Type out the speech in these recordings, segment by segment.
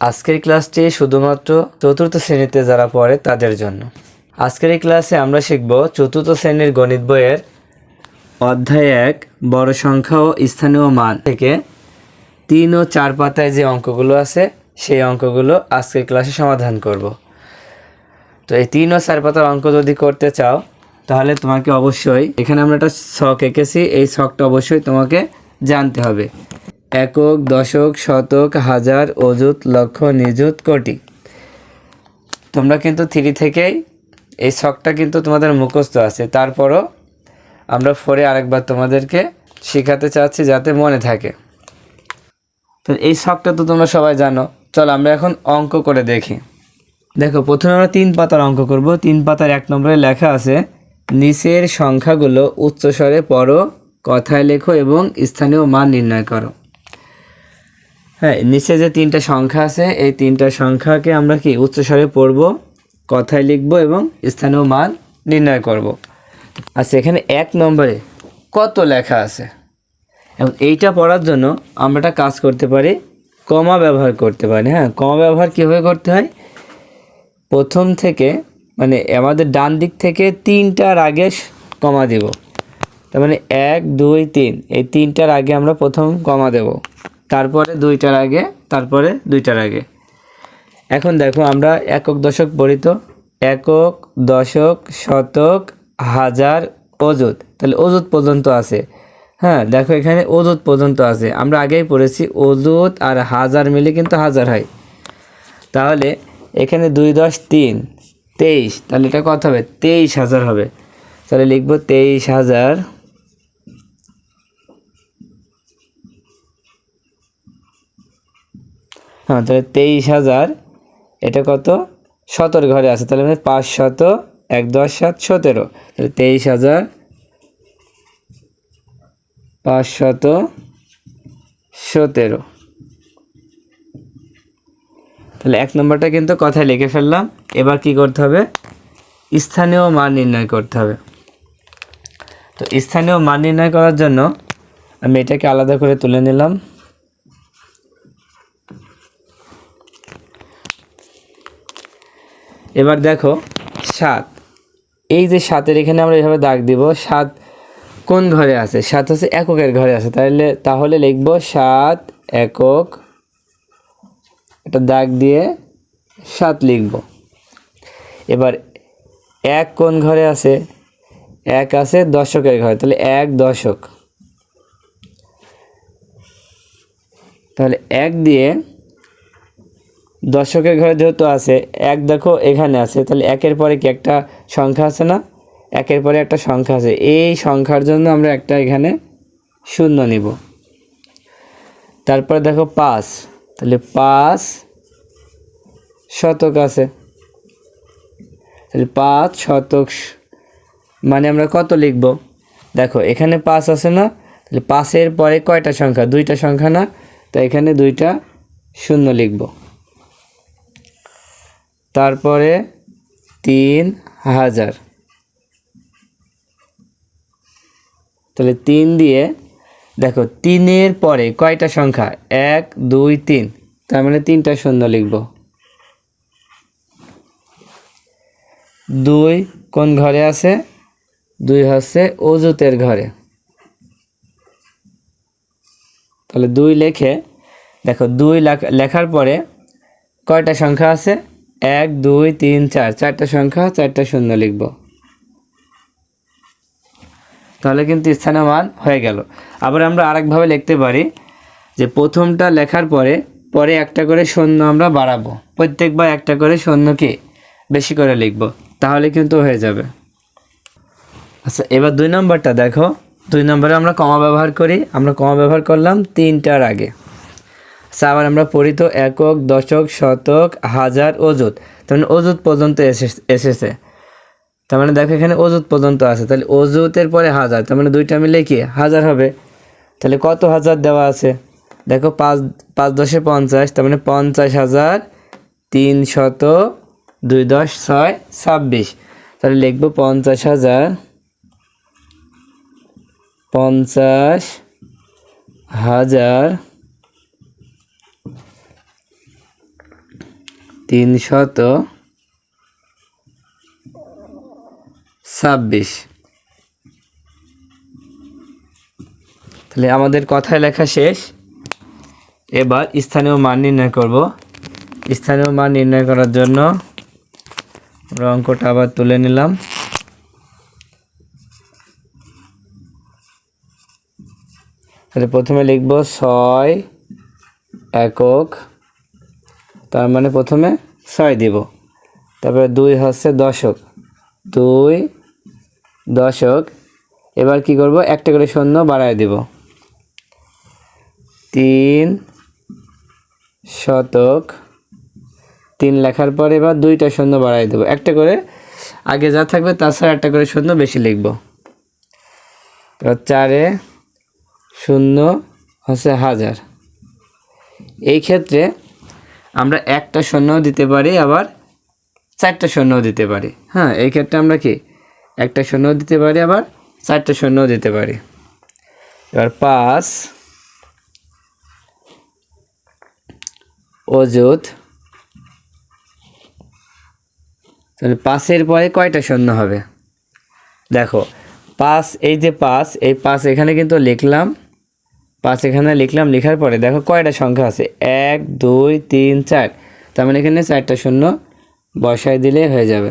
আজকের ক্লাসটি শুধুমাত্র চতুর্থ শ্রেণীতে যারা পড়ে তাদের জন্য। আজকের এই ক্লাসে আমরা শিখব চতুর্থ শ্রেণির গণিত বইয়ের অধ্যায় এক, বড় সংখ্যা ও স্থানীয় মান থেকে তিন ও চার পাতায় যে অঙ্কগুলো আছে, সেই অঙ্কগুলো আজকের ক্লাসে সমাধান করব। তো এই তিন ও চার পাতার অঙ্ক যদি করতে চাও, তাহলে তোমাকে অবশ্যই, এখানে আমরা একটা শখ এঁকেছি, এই শখটা অবশ্যই তোমাকে জানতে হবে। একক, দশক, শতক, হাজার, অযুত, লক্ষ, নিযুত, কোটি। তোমরা কিন্তু থ্রি থেকেই এই শখটা কিন্তু তোমাদের মুখস্থ আছে। তারপরও আমরা ফোরে আরেকবার তোমাদেরকে শেখাতে চাচ্ছি যাতে মনে থাকে। তো এই শখটা তো তোমরা সবাই জানো। চল আমরা এখন অঙ্ক করে দেখি। দেখো, প্রথমে আমরা তিন পাতার অঙ্ক করব। তিন পাতার এক নম্বরে লেখা আছে, নিচের সংখ্যাগুলো উচ্চস্বরে পড়ো, কথায় লেখো এবং স্থানীয় মান নির্ণয় করো। হ্যাঁ নিচে যে তিনটা সংখ্যা আছে, এই তিনটা সংখ্যাকে আমরা কি উচ্চস্বরে পড়ব, কথায় লিখব এবং স্থানীয় মান নির্ণয় করব। আচ্ছা এখানে এক নম্বরে কত লেখা আছে? এবং এইটা পড়ার জন্য আমরা একটা কাজ করতে পারি, কমা ব্যবহার করতে পারি। হ্যাঁ কমা ব্যবহার কীভাবে করতে হয়? প্রথম থেকে মানে আমাদের ডান দিক থেকে তিনটার আগে কমা দেব। তার মানে এক, দুই, তিন, এই তিনটার আগে আমরা প্রথম কমা দেব। তারপরে দুইটার আগে, তারপরে দুইটার আগে। এখন দেখো, আমরা একক দশক পড়ি একক দশক শতক হাজার অযুত। তাহলে অযুত পর্যন্ত আছে। হ্যাঁ দেখো এখানে অযুত পর্যন্ত আছে। আমরা আগেই পড়েছি, অযুত আর হাজার মিলে কিন্তু হাজার হয়। তাহলে এখানে দুই দশ তিন, তেইশ। তাহলে এটা কত হবে? তেইশ হাজার হবে। তাহলে লিখব তেইশ হাজার হ্যাঁ তাহলে তেইশ হাজার, এটা কত? সতেরো ঘরে আছে, তাহলে মানে পাঁচ শত, এক দশ সাত সতেরো। তাহলে তেইশ হাজার, পাঁচ শত, সতেরো। তাহলে এক নম্বরটা কিন্তু কথায় লিখে ফেললাম। এবার কি করতে হবে? স্থানীয় মান নির্ণয় করতে হবে। তো স্থানীয় মান নির্ণয় করার জন্য আমি এটাকে আলাদা করে তুলে নিলাম। এবার দেখো, সাত। এই যে সাতের এখানে আমরা এভাবে দাগ দিব, সাত কোন ঘরে আছে? সাত হচ্ছে এককের ঘরে আছে। তাহলে তাহলে লিখব সাত একক, একটা দাগ দিয়ে সাত লিখব। এবার এক কোন ঘরে আছে? এক আছে দশকের ঘরে। তাহলে এক দশক। তাহলে এক দিয়ে দশকের ঘরে যেহেতু আছে, এক দেখো এখানে আছে, তাহলে একের পরে কি একটা সংখ্যা আছে না? একের পরে একটা সংখ্যা আছে। এই সংখ্যার জন্য আমরা একটা এখানে শূন্য নিব। তারপরে দেখো পাঁচ। তাহলে পাঁচ শতক আছে। তাহলে পাঁচ শতক মানে আমরা কত লিখব? দেখো, এখানে পাঁচ আছে না? তাহলে পাঁচের পরে কয়টা সংখ্যা? দুইটা সংখ্যা না? তো এখানে দুইটা শূন্য লিখব। তারপরে তিন হাজার। তাহলে তিন দিয়ে, দেখো, তিনের পরে কয়টা সংখ্যা? এক, দুই, তিন। তার মানে তিনটা শূন্য লিখব। দুই কোন ঘরে আছে? দুই হচ্ছে অজুতের ঘরে। তাহলে দুই লেখে, দেখো, দুই লেখ- লেখার পরে কয়টা সংখ্যা আছে? এক, দুই, তিন, চার। চারটা সংখ্যা, চারটা শূন্য লিখব। তাহলে কিন্তু স্থানীয় মান হয়ে গেল। আবার আমরা আরেকভাবে লিখতে পারি যে প্রথমটা লেখার পরে পরে একটা করে শূন্য আমরা বাড়াবো। প্রত্যেকবার একটা করে শূন্যকে বেশি করে লিখব। তাহলে কিন্তু হয়ে যাবে। আচ্ছা এবার দুই নম্বরটা দেখো। দুই নম্বরে আমরা কমা ব্যবহার করি। আমরা কমা ব্যবহার করলাম তিনটার আগে। আবার আমরা পড়ি তো একক, দশক, শতক, হাজার তার মানে অযুত পর্যন্ত এসে- এসেছে। তার মানে দেখো এখানে অযুত পর্যন্ত আছে। তাহলে অযুতের পরে হাজার, তার মানে দুইটা মিলে কি? হাজার হবে। তাহলে কত হাজার দেওয়া আছে? দেখো পাঁচ পাঁচ দশে পঞ্চাশ, তার মানে পঞ্চাশ হাজার তিন শত দুই দশ ছয় ছাব্বিশ। তাহলে লিখব পঞ্চাশ হাজার পঞ্চাশ হাজার তিনশত ছাব্বিশ। তাহলে আমাদের কথায় লেখা শেষ। এবার স্থানীয় মান নির্ণয় করব। স্থানীয় মান নির্ণয় করার জন্য আমরা অঙ্কটা আবার তুলে নিলাম। তাহলে প্রথমে লিখব ছয় একক তার মানে প্রথমে ছয় দিব। তারপরে দুই হচ্ছে দশক। দুই দশক। এবার কি করব? একটা করে শূন্য বাড়ায় দিব। তিন শতক। তিন লেখার পর এবার দুইটা শূন্য বাড়াই দেবো। একটা করে আগে যা থাকবে, তাছাড়া একটা করে শূন্য বেশি লিখব। চারে শূন্য হচ্ছে হাজার। এই ক্ষেত্রে আমরা একটা শূন্যও দিতে পারি, আবার চারটা শূন্যও দিতে পারি। হ্যাঁ এই ক্ষেত্রে আমরা কি? একটা শূন্যও দিতে পারি, আবার চারটা শূন্যও দিতে পারি। এবার পাঁচ অযুত তাহলে পাঁচের পরে কয়টা শূন্য হবে? দেখো, পাঁচ, এই যে পাঁচ, এই পাঁচ এখানে কিন্তু লিখলাম পাঁচ এখানে লিখলাম, লেখার পরে দেখো কয়টা সংখ্যা আছে? এক, দুই, তিন, চার। তার মানে এখানে চারটা শূন্য বসায় দিলে হয়ে যাবে।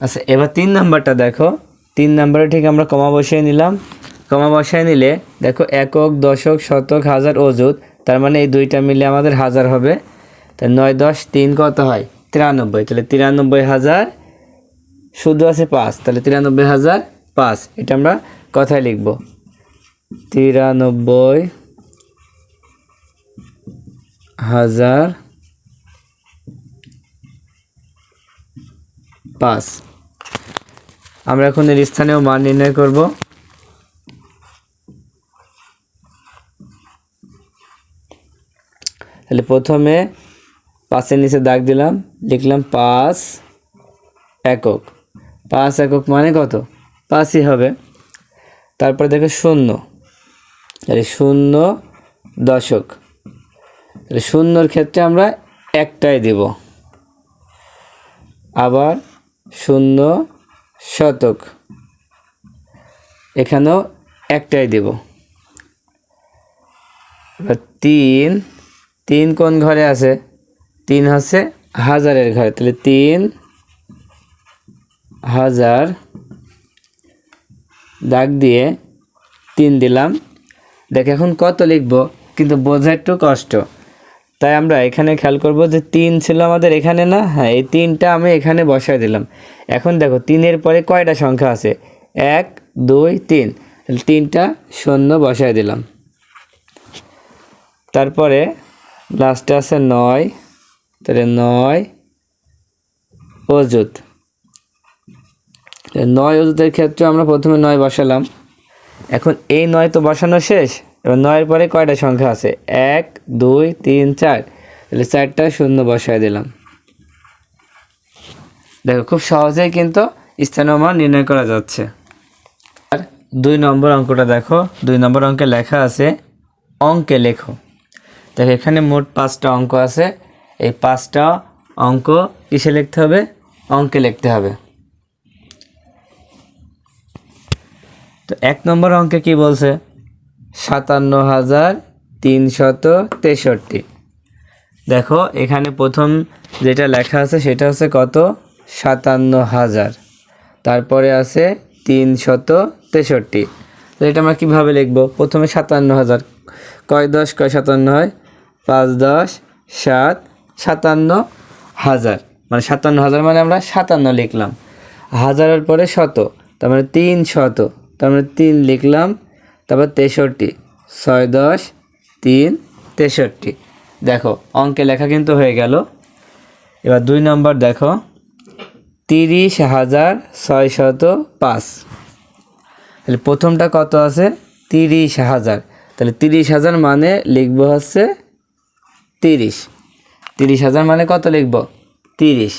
আচ্ছা এবার তিন নাম্বারটা দেখো। তিন নাম্বারে ঠিক আমরা কমা বসিয়ে নিলাম। কমা বসায় নিলে দেখো একক, দশক, শতক, হাজার অযুত। তার মানে এই দুইটা মিলে আমাদের হাজার হবে। তাই নয়, দশ, তিন কত হয়? তিরানব্বই। তাহলে তিরানব্বই হাজার শুধু আছে পাঁচ। তাহলে তিরানব্বই হাজার পাঁচ। এটা আমরা কথায় লিখব। তিরানব্বই হাজার পাঁচ। আমরা এখন এর স্থানীয় মান নির্ণয় করব। তাহলে প্রথমে পাঁচের নিচে দাগ দিলাম, লিখলাম পাঁচ একক। পাঁচ একক মানে কত? পাঁচই হবে। তারপরে দেখো শূন্য। তাহলে শূন্য দশক। তাহলে শূন্যর ক্ষেত্রে আমরা একটাই দেব। আবার শূন্য শতক। এখানেও একটাই দেব। তিন তিন কোন ঘরে আছে? তিন হচ্ছে হাজারের ঘরে। তাহলে তিন হাজার দাগ দিয়ে তিন দিলাম দেখ, এখন কত লিখব? কিন্তু বোঝা একটু কষ্ট। তাই আমরা এখানে খেয়াল করব যে তিন ছিল আমাদের এখানে না? হ্যাঁ এই তিনটা আমি এখানে বসায় দিলাম। এখন দেখো, তিনের পরে কয়টা সংখ্যা আছে? এক, দুই, তিন। তিনটা শূন্য বসায় দিলাম। তারপরে লাস্টে আছে নয়। তাহলে নয় অযুত। নয় অযুতের ক্ষেত্রে আমরা প্রথমে নয় বসালাম। এখন এই নয় তো বসানো শেষ। এবার নয়ের পরে কয়টা সংখ্যা আছে? এক, দুই, তিন, চার। তাহলে চারটা শূন্য বসায় দিলাম। দেখো, খুব সহজেই কিন্তু স্থানীয় মান নির্ণয় করা যাচ্ছে। আর দুই নম্বর অঙ্কটা দেখো। দুই নম্বর অঙ্কে লেখা আছে, অঙ্কে লেখো। দেখো, এখানে মোট পাঁচটা অঙ্ক আছে। এই পাঁচটা অঙ্ক কিসে লিখতে হবে? অঙ্কে লিখতে হবে। তো এক নম্বর অঙ্কে কি বলছে? সাতান্ন হাজার তিনশত তেষট্টি। দেখো, এখানে প্রথম যেটা লেখা আছে সেটা হচ্ছে কত? সাতান্ন হাজার তারপরে আছে তিনশত তেষট্টি। তো এটা আমরা কীভাবে লিখব? প্রথমে সাতান্ন হাজার কয় দশ? কয় সাতান্ন হয়? পাঁচ দশ, সাত সাতান্ন হাজার মানে সাতান্ন হাজার মানে আমরা সাতান্ন লিখলাম। হাজারের পরে শত, তার মানে তিন শত তার মানে তিন লিখলাম, তারপর তেষট্টি। ছয়, দশ, তিন, তেষট্টি। দেখো, অঙ্কে লেখা কিন্তু হয়ে গেল। এবার দুই নম্বর দেখো, তিরিশ হাজার ছয়শত পাঁচ। তাহলে প্রথমটা কত আছে? তিরিশ হাজার। তাহলে তিরিশ হাজার মানে লিখব হচ্ছে তিরিশ। তিরিশ হাজার মানে কত লিখব? তিরিশ।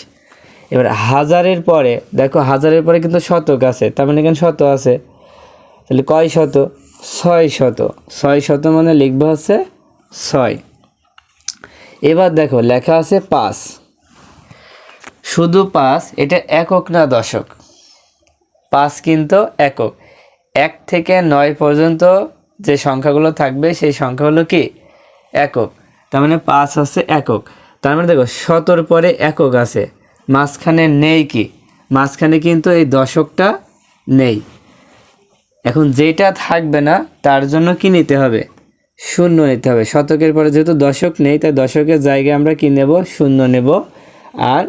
এবার হাজারের পরে, দেখো, হাজারের পরে কিন্তু শতক আছে, তার মানে এখানে শত আছে। তাহলে কয় শত? ছয় শত। ছয় শত মানে লিখব হচ্ছে ছয়। এবার দেখো, লেখা আছে পাঁচ। শুধু পাঁচ, এটা একক না দশক? পাঁচ কিন্তু একক। এক থেকে নয় পর্যন্ত যে সংখ্যাগুলো থাকবে, সেই সংখ্যাগুলো কি? একক। তার মানে পাঁচ আছে একক। তার মানে দেখো শতর পরে একক আছে। মাঝখানে নেই কি? মাঝখানে কিন্তু এই দশকটা নেই। এখন যেটা থাকবে না, তার জন্য কি নিতে হবে? শূন্য নিতে হবে। শতকের পরে যেহেতু দশক নেই, তাই দশকের জায়গায় আমরা কি নেব? শূন্য নেব। আর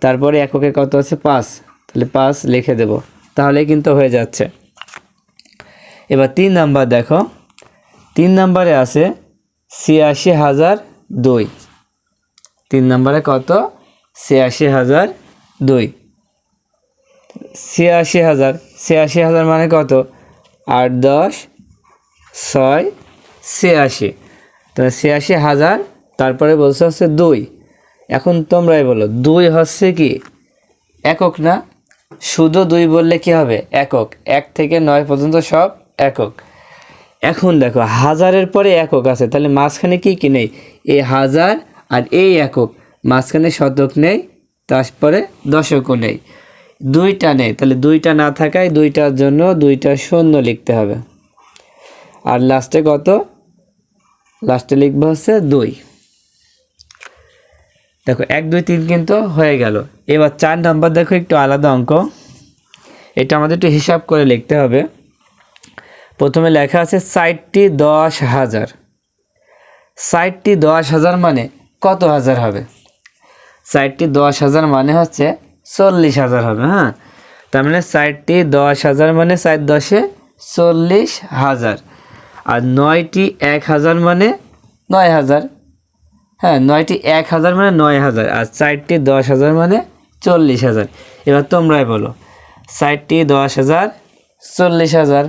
তারপরে এককে কত আছে? পাঁচ। তাহলে পাঁচ লিখে দেব। তাহলে কিন্তু হয়ে যাচ্ছে। এবার তিন নাম্বার দেখো। তিন নাম্বারে আছে ছিয়াশি হাজার দুই। তিন নাম্বারে কত? ছিয়াশি হাজার দুই। ছিয়াশি হাজার। ছিয়াশি হাজার মানে কত? আট, দশ, ছয়, ছিয়াশি। তো ছিয়াশি হাজার, তারপরে বলছে হচ্ছে দুই। এখন তোমরাই বলো, দুই হচ্ছে কি একক না? শুধু দুই বললে কি হবে? একক। এক থেকে নয় পর্যন্ত সব একক। এখন দেখো, হাজারের পরে একক আছে, তাহলে মাঝখানে কি কি নেই? এই হাজার আর এই একক। মাঝখানে শতক নেই, তারপরে দশকও নেই। দুইটা নেই, তাহলে দুইটা না থাকায় দুইটার জন্য দুইটা শূন্য লিখতে হবে। আর লাস্টে কত? লাস্টে লিখব হচ্ছে দুই। দেখো, এক, দুই, তিন কিন্তু হয়ে গেল। এবার চার নাম্বার দেখো একটু আলাদা অঙ্ক। এটা আমাদের একটু হিসাব করে লিখতে হবে। প্রথমে লেখা আছে ষাটটি দশ হাজার। ষাটটি দশ হাজার মানে কত হাজার হবে? ষাটটি দশ হাজার মানে হচ্ছে চল্লিশ হাজার হবে হ্যাঁ? তার মানে ষাটটি দশ হাজার মানে ষাট দশে চল্লিশ হাজার। আর নয়টি এক হাজার মানে নয় হাজার। হ্যাঁ নয়টি এক হাজার মানে নয় হাজার। আর চারটি দশ হাজার মানে চল্লিশ হাজার। এবার তোমরাই বলো, চারটি দশ হাজার চল্লিশ হাজার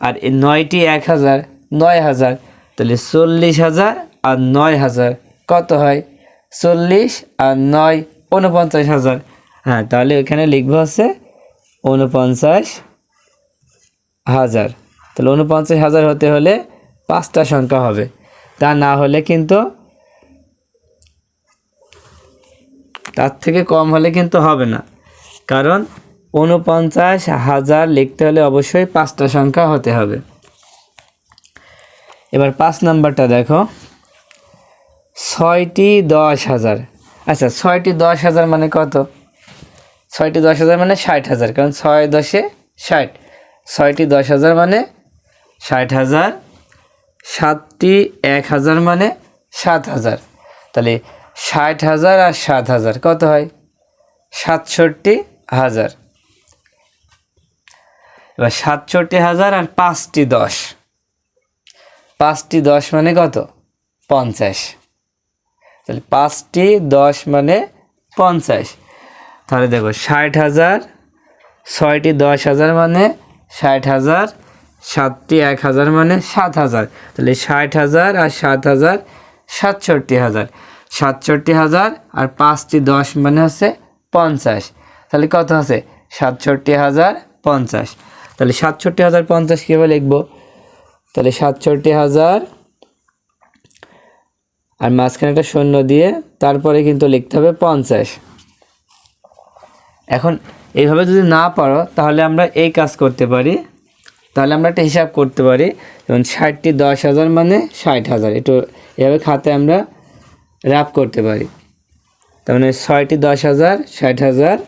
আর নয়টি এক হাজার নয় হাজার। তাহলে চল্লিশ হাজার আর নয় হাজার কত হয়? চল্লিশ আর নয়, উনপঞ্চাশ হাজার। হ্যাঁ তাহলে এখানে লিখব হচ্ছে উনপঞ্চাশ হাজার। তাহলে উনপঞ্চাশ হাজার হতে হলে পাঁচটা সংখ্যা হবে। তা না হলে কিন্তু তার থেকে কম হলে কিন্তু হবে না। কারণ উনপঞ্চাশ হাজার লিখতে হলে অবশ্যই পাঁচটা সংখ্যা হতে হবে। এবার পাঁচ নাম্বারটা দেখো। ছয়টি দশ হাজার। আচ্ছা ছয়টি দশ হাজার মানে কত? ছয়টি দশ হাজার মানে ষাট হাজার, কারণ ছয় দশে ষাট। ছয়টি দশ হাজার মানে ষাট হাজার, সাতটি এক হাজার মানে সাত হাজার। তাহলে ষাট হাজার আর সাত হাজার, কত হয়? সাতষট্টি হাজার। এবার সাতষট্টি হাজার আর পাঁচটি দশ। পাঁচটি দশ মানে কত? পঞ্চাশ। তাহলে পাঁচটি দশ মানে পঞ্চাশ। তাহলে দেখো, ষাট হাজার, ছয়টি দশ হাজার মানে ষাট হাজার, সাতটি এক হাজার মানে সাত হাজার। তাহলে ষাট হাজার আর সাত হাজার, সাতষট্টি হাজার। সাতষট্টি হাজার আর পাঁচটি দশ মানে হচ্ছে পঞ্চাশ। তাহলে কত আছে? সাতষট্টি হাজার পঞ্চাশ। তাহলে সাতষট্টি হাজার পঞ্চাশ কীভাবে লিখব? তাহলে সাতষট্টি হাজার আর মাঝখানে একটা শূন্য দিয়ে তারপরে কিন্তু লিখতে হবে পঞ্চাশ। এখন এইভাবে যদি না পারো, তাহলে আমরা এই কাজ করতে পারি। তাহলে আমরা একটা হিসাব করতে পারি। যেমন ষাটটি দশ হাজার মানে ষাট হাজার। একটু এভাবে খাতে আমরা র্যাপ করতে পারি। তার মানে ছয়টি দশ হাজার, ষাট হাজার,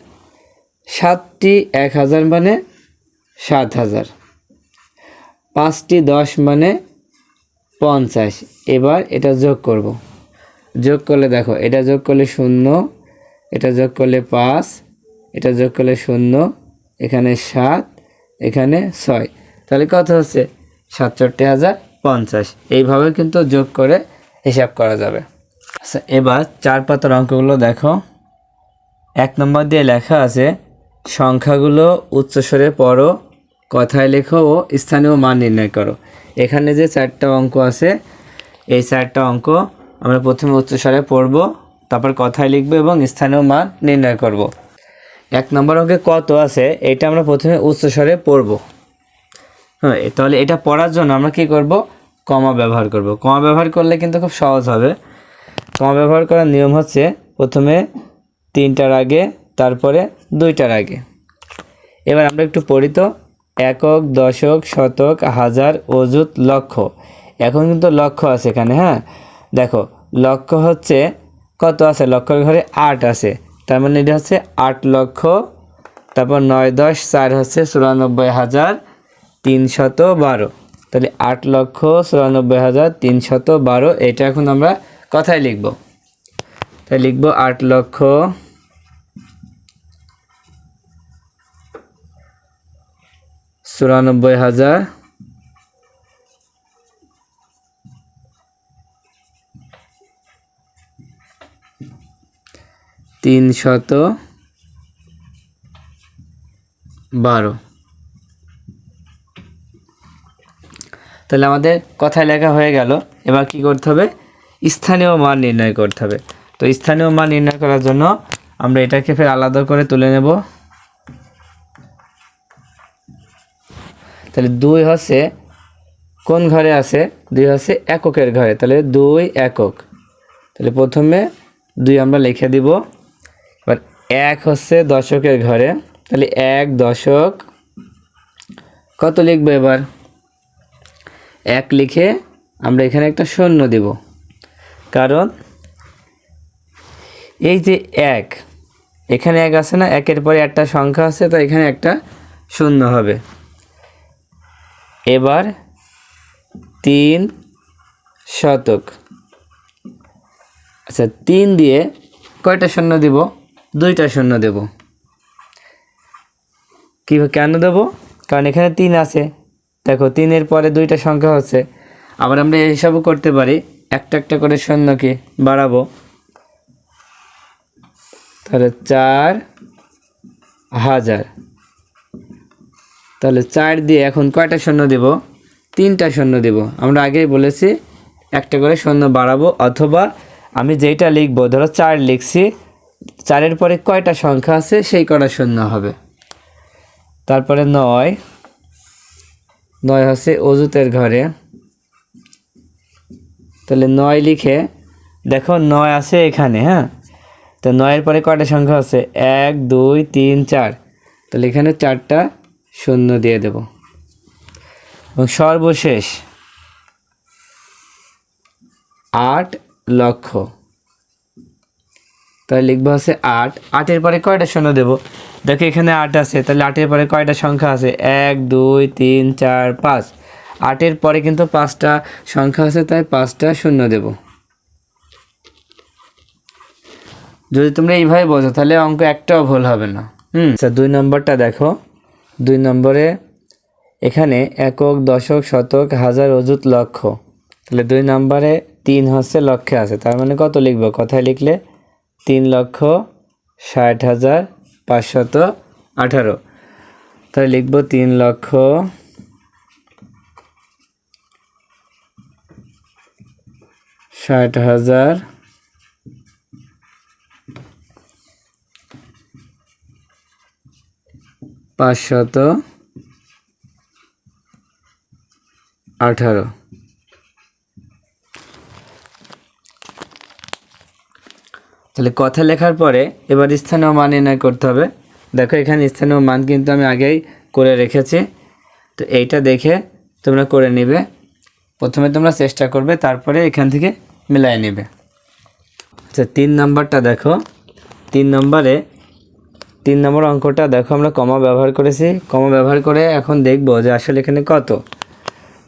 সাতটি এক হাজার মানে সাত হাজার। পাঁচটি দশ মানে পঞ্চাশ। এবার এটা যোগ করব। যোগ করলে দেখো, এটা যোগ করলে শূন্য, এটা যোগ করলে পাঁচ এটা যোগ করলে শূন্য, এখানে সাত, এখানে ছয়। তাহলে কত হচ্ছে? সাতষট্টি হাজার পঞ্চাশ। এইভাবে কিন্তু যোগ করে হিসাব করা যাবে। আচ্ছা এবার চার পাতার অঙ্কগুলো দেখো। এক নম্বর দিয়ে লেখা আছে, সংখ্যাগুলো উচ্চস্বরে পড়ো, কথায় লেখো ও স্থানীয় মান নির্ণয় করো। এখানে যে চারটা অঙ্ক আছে, এই চারটা অঙ্ক আমরা প্রথমে উচ্চস্বরে পড়ব, তারপর কথায় লিখব এবং স্থানীয় মান নির্ণয় করব। এক নম্বর অঙ্কে কত আছে? এটা আমরা প্রথমে উচ্চস্বরে পড়ব। হ্যাঁ তাহলে এটা পড়ার জন্য আমরা কি করব? কমা ব্যবহার করব। কমা ব্যবহার করলে কিন্তু খুব সহজ হবে। কমা ব্যবহার করার নিয়ম হচ্ছে প্রথমে তিনটার আগে, তারপরে দুইটার আগে। এবার আমরা একটু পড়ি তো। একক, দশক, শতক, হাজার, অযুত, লক্ষ। এখন কিন্তু লক্ষ আছে এখানে হ্যাঁ? দেখো, লক্ষ হচ্ছে কত আছে? লক্ষের ঘরে আট আছে। তার মানে এটা হচ্ছে আট লক্ষ, তারপর নয় দশ, চার হচ্ছে চুরানব্বই হাজার তিনশত বারো। তাহলে আট লক্ষ, চুরানব্বই হাজার তিনশত বারো, এটা এখন আমরা কথায় লিখব। তাই লিখব আট লক্ষ, চুরানব্বই হাজার তিনশত বারো। তাহলে আমাদের কথায় লেখা হয়ে গেল। এবার কি করতে হবে? স্থানীয় মান নির্ণয় করতে হবে। তো স্থানীয় মান নির্ণয় করার জন্য আমরা এটাকে ফের আলাদা করে তুলে নেব। তাহলে দুই হচ্ছে কোন ঘরে আছে? দুই হচ্ছে এককের ঘরে। তাহলে দুই একক। তাহলে প্রথমে দুই আমরা লিখে দিব। এক হচ্ছে দশকের ঘরে। তাহলে এক দশক, কত লিখব এবার? এক লিখে আমরা এখানে একটা শূন্য দেব। কারণ এই যে এক, এখানে এক আছে না, একের পরে একটা সংখ্যা আছে, তো এখানে একটা শূন্য হবে। এবার তিন শতক। আচ্ছা তিন দিয়ে কয়টা শূন্য দিব? দুইটা শূন্য দেব। কি কেন দেব? কারণ এখানে তিন আছে। দেখো, তিনের পরে দুইটা সংখ্যা হচ্ছে। আবার আমরা এইসবও করতে পারি, একটা একটা করে শূন্যকে বাড়াবো। তাহলে চার হাজার। তাহলে চার দিয়ে এখন কয়টা শূন্য দেব? তিনটা শূন্য দেব। আমরা আগেই বলেছি, একটা করে শূন্য বাড়াবো, অথবা আমি যেটা লিখব, ধরো চার লিখছি চারের পরে কয়টা সংখ্যা আছে? সেই কটা শূন্য হবে। তারপরে নয়। নয় হচ্ছে অজুতের ঘরে। তাহলে নয় লিখে, দেখো নয় আছে এখানে হ্যাঁ? তো নয়ের পরে কয়টা সংখ্যা আছে? এক, দুই, তিন, চার। তাহলে এখানে চারটা শূন্য দিয়ে দেব। এবং সর্বশেষ আট লক্ষ। তাহলে লিখব হচ্ছে আট। আটের পরে কয়টা শূন্য দেবো? দেখো এখানে আট আছে, তাহলে আটের পরে কয়টা সংখ্যা আছে? এক, দুই, তিন, চার, পাঁচ। আটের পরে কিন্তু পাঁচটা সংখ্যা আছে, তাই পাঁচটা শূন্য দেব। যদি তোমরা এইভাবে বোঝো, তাহলে অঙ্ক একটাও ভুল হবে না। হুম? আচ্ছা দুই নম্বরটা দেখো। দুই নম্বরে এখানে একক, দশক, শতক, হাজার অযুত লক্ষ। তাহলে দুই নম্বরে তিন হচ্ছে লক্ষে আছে। তার মানে কত লিখব? কথায় লিখলে তিন লক্ষ ষাট হাজার পাঁচশত আঠারো। তাহলে লিখব তিন লক্ষ ষাট হাজার পাঁচশত আঠারো। তাহলে কথা লেখার পরে এবার স্থানীয় মান নির্ণয় করতে হবে। দেখো, এখানে স্থানীয় মান কিন্তু আমি আগেই করে রেখেছি। তো এইটা দেখে তোমরা করে নিবে। প্রথমে তোমরা চেষ্টা করবে, তারপরে এখান থেকে মিলাই নেবে। আচ্ছা তিন নম্বরটা দেখো। তিন নম্বরে, তিন নম্বর অঙ্কটা দেখো, আমরা কমা ব্যবহার করেছি। কমা ব্যবহার করে এখন দেখব যে আসলে এখানে কত।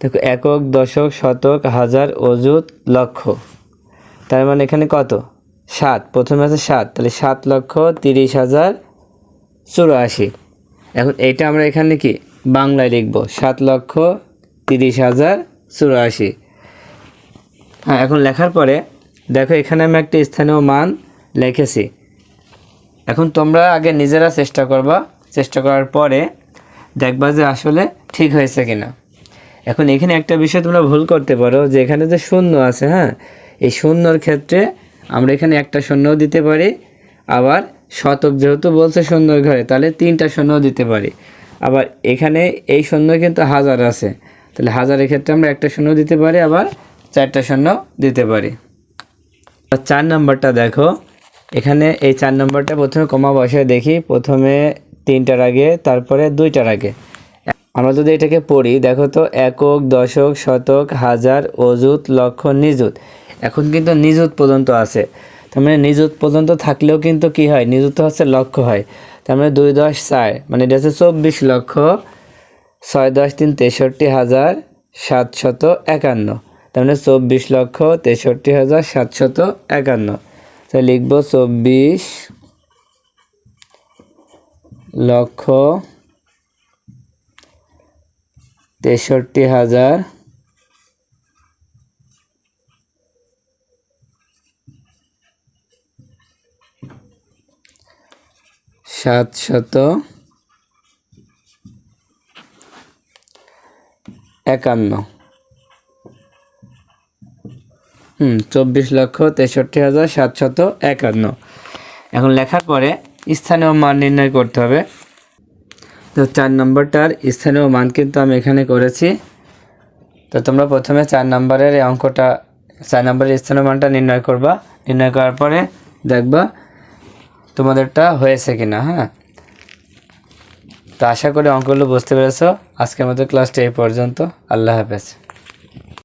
দেখো, একক, দশক, শতক, হাজার, অযুত, লক্ষ। তার মানে এখানে কত? সাত। প্রথমে আছে সাত, তাহলে সাত লক্ষ তিরিশ হাজার চুরাশি। এখন এইটা আমরা এখানে কি? বাংলায় লিখব, সাত লক্ষ তিরিশ হাজার চুরাশি। হ্যাঁ এখন লেখার পরে দেখো এখানে আমি একটা স্থানীয় মান লিখেছি। এখন তোমরা আগে নিজেরা চেষ্টা করবা। চেষ্টা করার পরে দেখবা যে আসলে ঠিক হয়েছে কিনা। এখন এখানে একটা বিষয় তোমরা ভুল করতে পারো যে এখানে যে শূন্য আছে হ্যাঁ এই শূন্যর ক্ষেত্রে আমরা এখানে একটা শূন্যও দিতে পারি, আবার শতক যেহেতু বলছে শূন্যর ঘরে, তাহলে তিনটা শূন্যও দিতে পারি। আবার এখানে এই শূন্য কিন্তু হাজার আছে, তাহলে হাজারের ক্ষেত্রে আমরা একটা শূন্য দিতে পারি, আবার চারটা শূন্য দিতে পারি। আর চার নম্বরটা দেখো, এখানে এই চার নম্বরটা প্রথমে কমা বসে দেখি, প্রথমে তিনটার আগে, তারপরে দুইটার আগে। আমরা যদি এটাকে পড়ি, দেখো তো, একক, দশক, শতক, হাজার, অযুত, লক্ষ, নিযুত। এখন কিন্তু নিযুত পর্যন্ত আছে। তার মানে নিযুত পর্যন্ত থাকলেও কিন্তু কি হয়? নিযুত হচ্ছে লক্ষ হয়। তার মানে দুই দশ চার মানে এটা হচ্ছে চব্বিশ লক্ষ ছয় দশ তিন তেষট্টি হাজার সাতশত একান্ন। তার মানে চব্বিশ লক্ষ তেষট্টি হাজার সাতশত একান্ন। তাহলে লিখব চব্বিশ লক্ষ তেষট্টি হাজার সাতশত একান্ন। হুম, চব্বিশ লক্ষ তেষট্টি হাজার সাতশত একান্ন। এখন লেখার পরে স্থানীয় মান নির্ণয় করতে হবে। তো চার নম্বরটার স্থানীয় মান কিন্তু আমি এখানে করেছি। তো তোমরা প্রথমে চার নম্বরের এই অঙ্কটা, চার নম্বরের স্থানীয় মানটা নির্ণয় করবা। নির্ণয় করার পরে দেখবা তোমাদেরটা হয়েছে কি না হ্যাঁ? তো আশা করি অঙ্কগুলো বুঝতে পেরেছ। আজকের মতো ক্লাসটা এই পর্যন্ত। আল্লাহ হাফেজ।